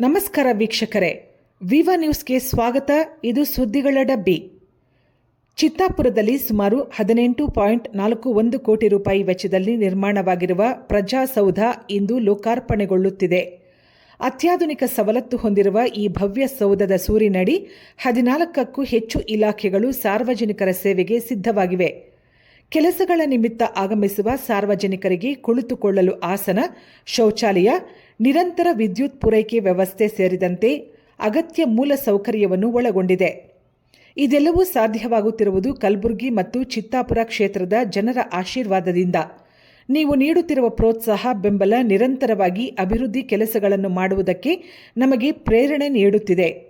ನಮಸ್ಕಾರ ವೀಕ್ಷಕರೇ. ವಿವಾ ನ್ಯೂಸ್ಗೆ ಸ್ವಾಗತ. ಇದು ಸುದ್ದಿಗಳ ಡಬ್ಬಿ. ಚಿತ್ತಾಪುರದಲ್ಲಿ ಸುಮಾರು ಹದಿನೆಂಟು ಪಾಯಿಂಟ್ ನಾಲ್ಕು ಒಂದು ಕೋಟಿ ರೂಪಾಯಿ ವೆಚ್ಚದಲ್ಲಿ ನಿರ್ಮಾಣವಾಗಿರುವ ಪ್ರಜಾಸೌಧ ಇಂದು ಲೋಕಾರ್ಪಣೆಗೊಳ್ಳುತ್ತಿದೆ. ಅತ್ಯಾಧುನಿಕ ಸವಲತ್ತು ಹೊಂದಿರುವ ಈ ಭವ್ಯ ಸೌಧದ ಸೂರಿನಡಿ ಹದಿನಾಲ್ಕಕ್ಕೂ ಹೆಚ್ಚು ಇಲಾಖೆಗಳು ಸಾರ್ವಜನಿಕರ ಸೇವೆಗೆ ಸಿದ್ಧವಾಗಿವೆ. ಕೆಲಸಗಳ ನಿಮಿತ್ತ ಆಗಮಿಸುವ ಸಾರ್ವಜನಿಕರಿಗೆ ಕುಳಿತುಕೊಳ್ಳಲು ಆಸನ, ಶೌಚಾಲಯ, ನಿರಂತರ ವಿದ್ಯುತ್ ಪೂರೈಕೆ ವ್ಯವಸ್ಥೆ ಸೇರಿದಂತೆ ಅಗತ್ಯ ಮೂಲ ಸೌಕರ್ಯವನ್ನು ಒಳಗೊಂಡಿದೆ. ಇದೆಲ್ಲವೂ ಸಾಧ್ಯವಾಗುತ್ತಿರುವುದು ಕಲಬುರಗಿ ಮತ್ತು ಚಿತ್ತಾಪುರ ಕ್ಷೇತ್ರದ ಜನರ ಆಶೀರ್ವಾದದಿಂದ. ನೀವು ನೀಡುತ್ತಿರುವ ಪ್ರೋತ್ಸಾಹ, ಬೆಂಬಲ ನಿರಂತರವಾಗಿ ಅಭಿವೃದ್ಧಿ ಕೆಲಸಗಳನ್ನು ಮಾಡುವುದಕ್ಕೆ ನಮಗೆ ಪ್ರೇರಣೆ ನೀಡುತ್ತಿದೆ.